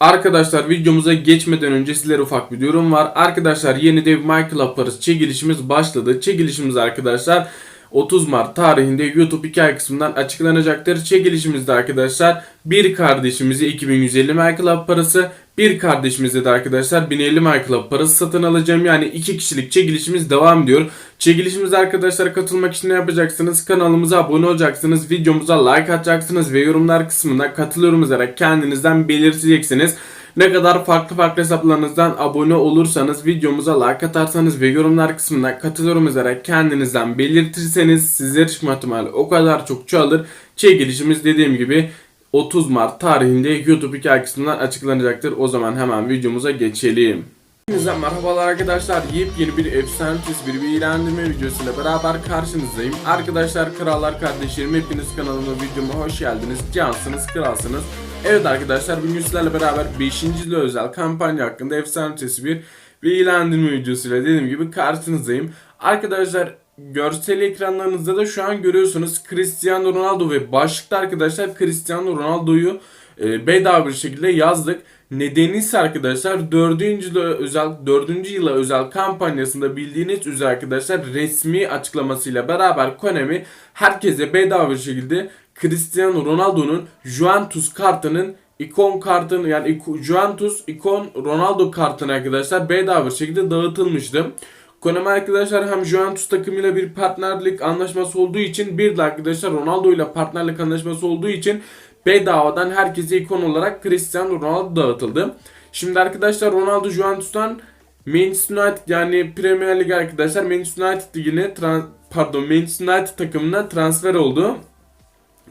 Arkadaşlar videomuza geçmeden önce sizlere ufak bir durum var. Arkadaşlar yeni dev Michael Paris çekilişimiz başladı. Çekilişimiz arkadaşlar 30 Mart tarihinde YouTube hikaye kısmından açıklanacaktır. Çekilişimizde arkadaşlar bir kardeşimize 2150 Michael parası, bir kardeşimize de arkadaşlar 1050 Michael parası satın alacağım. Yani iki kişilik çekilişimiz devam ediyor. Çekilişimize arkadaşlar katılmak için ne yapacaksınız? Kanalımıza abone olacaksınız, videomuza like atacaksınız ve yorumlar kısmına katılıyorum yazarak kendinizden belirteceksiniz. Ne kadar farklı farklı hesaplarınızdan abone olursanız, videomuza like atarsanız ve yorumlar kısmına katılıyorum yazarak kendinizden belirtirseniz sizler çıkma ihtimali o kadar çok çoğalır. Çekilişimiz dediğim gibi 30 Mart tarihinde YouTube hikaye kısmından açıklanacaktır. O zaman hemen videomuza geçelim. Hepinize merhabalar arkadaşlar. Yepyeni bir efsane bir bilgilendirme videosuyla beraber karşınızdayım. Arkadaşlar krallar kardeşlerim hepiniz kanalıma videoma hoş geldiniz. Cansınız kralsınız. Evet arkadaşlar bugün sizlerle beraber 5. yılı özel kampanya hakkında efsane ötesi bir bilgilendirme videosuyla dediğim gibi karşınızdayım. Arkadaşlar görsel ekranlarınızda da şu an görüyorsunuz Cristiano Ronaldo ve başlıkta arkadaşlar Cristiano Ronaldo'yu e, bedava bir şekilde yazdık. Nedeni ise arkadaşlar 4. yıla özel 4. yıla özel kampanyasında bildiğiniz üzere arkadaşlar resmi açıklamasıyla beraber Konami herkese bedava bir şekilde Cristiano Ronaldo'nun Juventus kartının ikon kartını yani Juventus ikon Ronaldo kartını arkadaşlar bedava bir şekilde dağıtılmıştı. Konami arkadaşlar hem Juventus takımıyla bir partnerlik anlaşması olduğu için bir de arkadaşlar Ronaldo ile partnerlik anlaşması olduğu için bedavadan herkese ikon olarak Cristiano Ronaldo dağıtıldı. Şimdi arkadaşlar Ronaldo Juventus'tan Manchester United yani Premier Lig arkadaşlar Manchester United ligine pardon Manchester United takımına transfer oldu.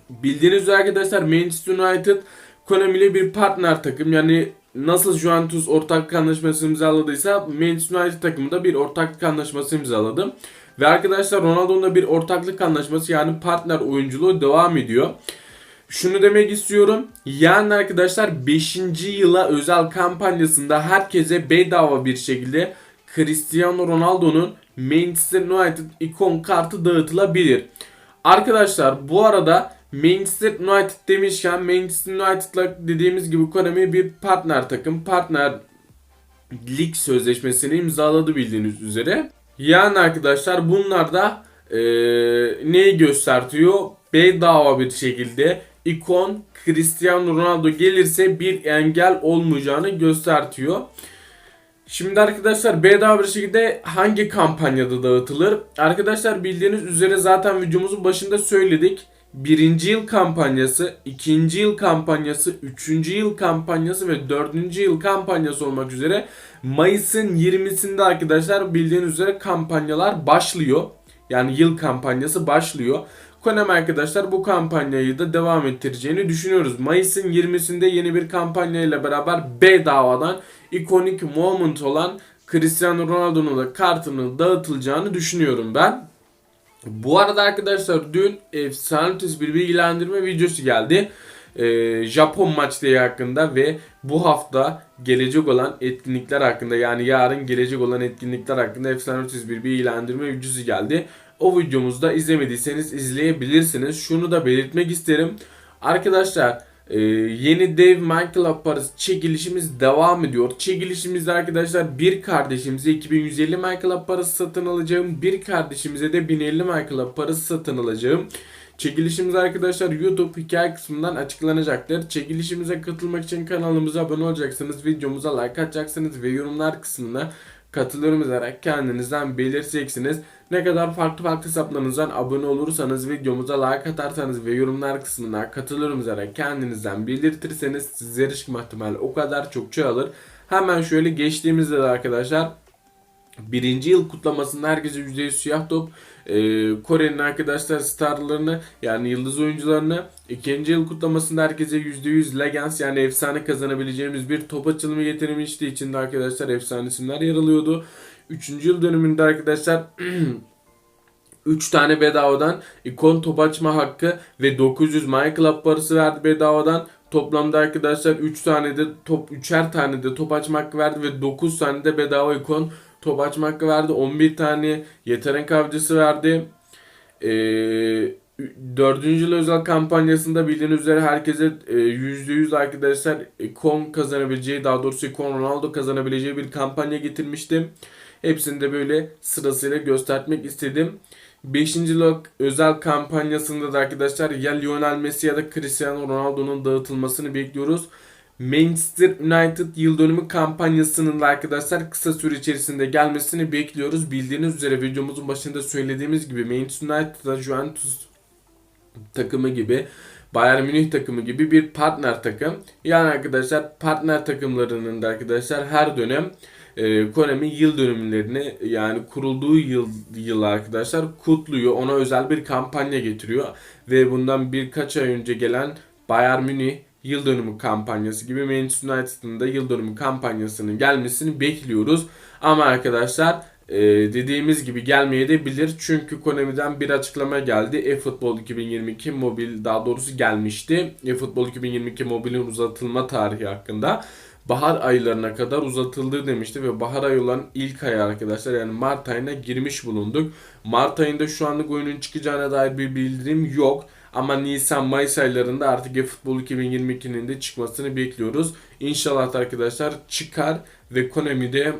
Bildiğiniz üzere arkadaşlar Manchester United Konami ile bir partner takım. Yani nasıl Juventus ortaklık anlaşması imzaladıysa Manchester United takımı da bir ortaklık anlaşması imzaladı. Ve arkadaşlar Ronaldo'nun da bir ortaklık anlaşması yani partner oyunculuğu devam ediyor. Şunu demek istiyorum. Yani arkadaşlar 5. yıla özel kampanyasında herkese bedava bir şekilde Cristiano Ronaldo'nun Manchester United ikon kartı dağıtılabilir. Arkadaşlar bu arada Manchester United demişken Manchester United'la dediğimiz gibi Konami bir partner takım. Partner lig sözleşmesini imzaladı bildiğiniz üzere. Yani arkadaşlar bunlar da eee, neyi gösteriyor? Bedava bir şekilde ikon Cristiano Ronaldo gelirse bir engel olmayacağını göstertiyor. Şimdi arkadaşlar bedava bir şekilde hangi kampanyada dağıtılır? Arkadaşlar bildiğiniz üzere zaten videomuzun başında söyledik. Birinci yıl kampanyası, ikinci yıl kampanyası, üçüncü yıl kampanyası ve dördüncü yıl kampanyası olmak üzere Mayıs'ın 20'sinde arkadaşlar bildiğiniz üzere kampanyalar başlıyor. Yani yıl kampanyası başlıyor. Konami arkadaşlar bu kampanyayı da devam ettireceğini düşünüyoruz. Mayıs'ın 20'sinde yeni bir kampanya ile beraber bedavadan ikonik moment olan Cristiano Ronaldo'nun da kartının dağıtılacağını düşünüyorum ben. Bu arada arkadaşlar dün efsane ötesi bir bilgilendirme videosu geldi. Ee, Japon maçları hakkında ve bu hafta gelecek olan etkinlikler hakkında yani yarın gelecek olan etkinlikler hakkında efsane ötesi bir bilgilendirme videosu geldi. O videomuzda izlemediyseniz izleyebilirsiniz. Şunu da belirtmek isterim. Arkadaşlar e, yeni dev Minecraft parası çekilişimiz devam ediyor. Çekilişimizde arkadaşlar bir kardeşimize 2150 Minecraft parası satın alacağım. Bir kardeşimize de 1050 Minecraft parası satın alacağım. Çekilişimiz arkadaşlar YouTube hikaye kısmından açıklanacaktır. Çekilişimize katılmak için kanalımıza abone olacaksınız. Videomuza like atacaksınız ve yorumlar kısmına katılıyorum yazarak kendinizden belirteceksiniz. Ne kadar farklı farklı hesaplarınızdan abone olursanız, videomuza like atarsanız ve yorumlar kısmına katılıyorum yazarak kendinizden belirtirseniz sizlere çıkma ihtimali o kadar çok çoğalır. Hemen şöyle geçtiğimizde de arkadaşlar Birinci yıl kutlamasında herkese %100 siyah top. Ee, Kore'nin arkadaşlar starlarını yani yıldız oyuncularını. ikinci yıl kutlamasında herkese %100 Legends yani efsane kazanabileceğimiz bir top açılımı getirilmişti. İçinde arkadaşlar efsane isimler yer alıyordu. Üçüncü yıl dönümünde arkadaşlar 3 tane bedavadan ikon top açma hakkı ve 900 My Club parası verdi bedavadan. Toplamda arkadaşlar 3 tane de top 3'er tane de top açma hakkı verdi ve 9 tane de bedava ikon top açma hakkı verdi. 11 tane yetenek avcısı verdi. Ee, Dördüncü yıl özel kampanyasında bildiğiniz üzere herkese e, %100 arkadaşlar ikon kazanabileceği daha doğrusu ikon Ronaldo kazanabileceği bir kampanya getirmiştim. Hepsini de böyle sırasıyla göstermek istedim. 5. yıl özel kampanyasında da arkadaşlar ya Lionel Messi ya da Cristiano Ronaldo'nun dağıtılmasını bekliyoruz. Manchester United yıl dönümü kampanyasının da arkadaşlar kısa süre içerisinde gelmesini bekliyoruz. Bildiğiniz üzere videomuzun başında söylediğimiz gibi Manchester United'da Juventus takımı gibi Bayern Münih takımı gibi bir partner takım. Yani arkadaşlar partner takımlarının da arkadaşlar her dönem e, Konami yıl dönümlerini yani kurulduğu yıl yıl arkadaşlar kutluyor. Ona özel bir kampanya getiriyor ve bundan birkaç ay önce gelen Bayern Münih yıl dönümü kampanyası gibi Manchester United'ın da yıl dönümü kampanyasının gelmesini bekliyoruz. Ama arkadaşlar e, dediğimiz gibi gelmeye de bilir. Çünkü Konami'den bir açıklama geldi. eFootball 2022 mobil daha doğrusu gelmişti. eFootball 2022 mobilin uzatılma tarihi hakkında bahar aylarına kadar uzatıldığı demişti ve bahar ayı olan ilk ay arkadaşlar yani Mart ayına girmiş bulunduk. Mart ayında şu anlık oyunun çıkacağına dair bir bildirim yok. Ama Nisan Mayıs aylarında artık eFootball 2022'nin de çıkmasını bekliyoruz. İnşallah da arkadaşlar çıkar ve Konami'de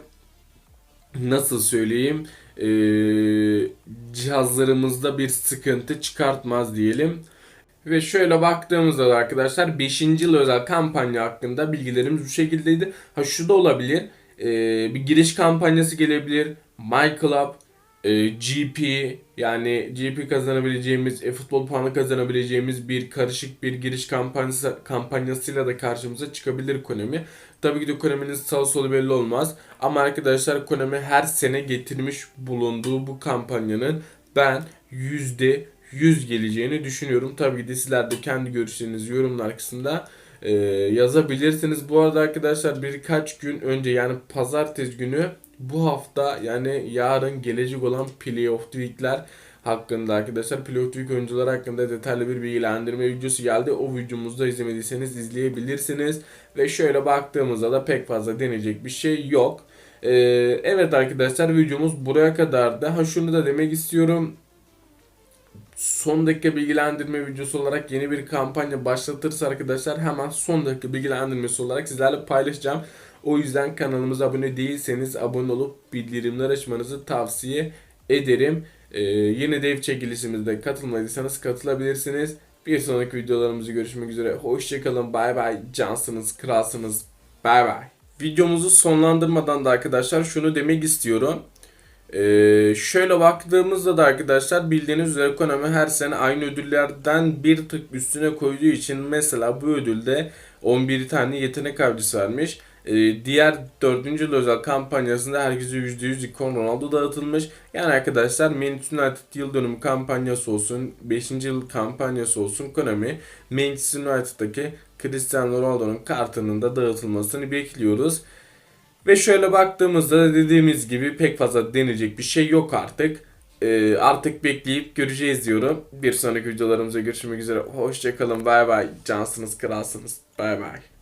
nasıl söyleyeyim e, cihazlarımızda bir sıkıntı çıkartmaz diyelim. Ve şöyle baktığımızda da arkadaşlar 5. yıl özel kampanya hakkında bilgilerimiz bu şekildeydi. Ha şu da olabilir. E, bir giriş kampanyası gelebilir. MyClub, e, GP yani GP kazanabileceğimiz, e-futbol puanı kazanabileceğimiz bir karışık bir giriş kampanyası kampanyasıyla da karşımıza çıkabilir Konami. Tabii ki de Konami'nin sağ solu belli olmaz. Ama arkadaşlar Konami her sene getirmiş bulunduğu bu kampanyanın ben yüzde 100 geleceğini düşünüyorum. Tabii de sizler de kendi görüşlerinizi yorumlar kısmında e, yazabilirsiniz. Bu arada arkadaşlar birkaç gün önce yani pazartesi günü bu hafta yani yarın gelecek olan Playoff Week'ler hakkında arkadaşlar Playoff Week oyuncuları hakkında detaylı bir bilgilendirme videosu geldi. O videomuzda izlemediyseniz izleyebilirsiniz. Ve şöyle baktığımızda da pek fazla deneyecek bir şey yok. Ee, evet arkadaşlar videomuz buraya kadar da. Ha şunu da demek istiyorum son dakika bilgilendirme videosu olarak yeni bir kampanya başlatırsa arkadaşlar hemen son dakika bilgilendirmesi olarak sizlerle paylaşacağım. O yüzden kanalımıza abone değilseniz abone olup bildirimler açmanızı tavsiye ederim. Ee, yeni dev çekilişimizde katılmadıysanız katılabilirsiniz. Bir sonraki videolarımızı görüşmek üzere. Hoşçakalın. Bay bay. Cansınız, kralsınız. Bay bay. Videomuzu sonlandırmadan da arkadaşlar şunu demek istiyorum. Ee, şöyle baktığımızda da arkadaşlar bildiğiniz üzere Konami her sene aynı ödüllerden bir tık üstüne koyduğu için mesela bu ödülde 11 tane yetenek avcısı vermiş. Ee, diğer 4. yıl özel kampanyasında herkese %100 ikon Ronaldo dağıtılmış. Yani arkadaşlar Manchester United yıl dönümü kampanyası olsun, 5. yıl kampanyası olsun Konami Manchester United'daki Cristiano Ronaldo'nun kartının da dağıtılmasını bekliyoruz. Ve şöyle baktığımızda da dediğimiz gibi pek fazla deneyecek bir şey yok artık. Ee, artık bekleyip göreceğiz diyorum. Bir sonraki videolarımıza görüşmek üzere. Hoşçakalın. Bay bay. Cansınız, kralsınız. Bay bay.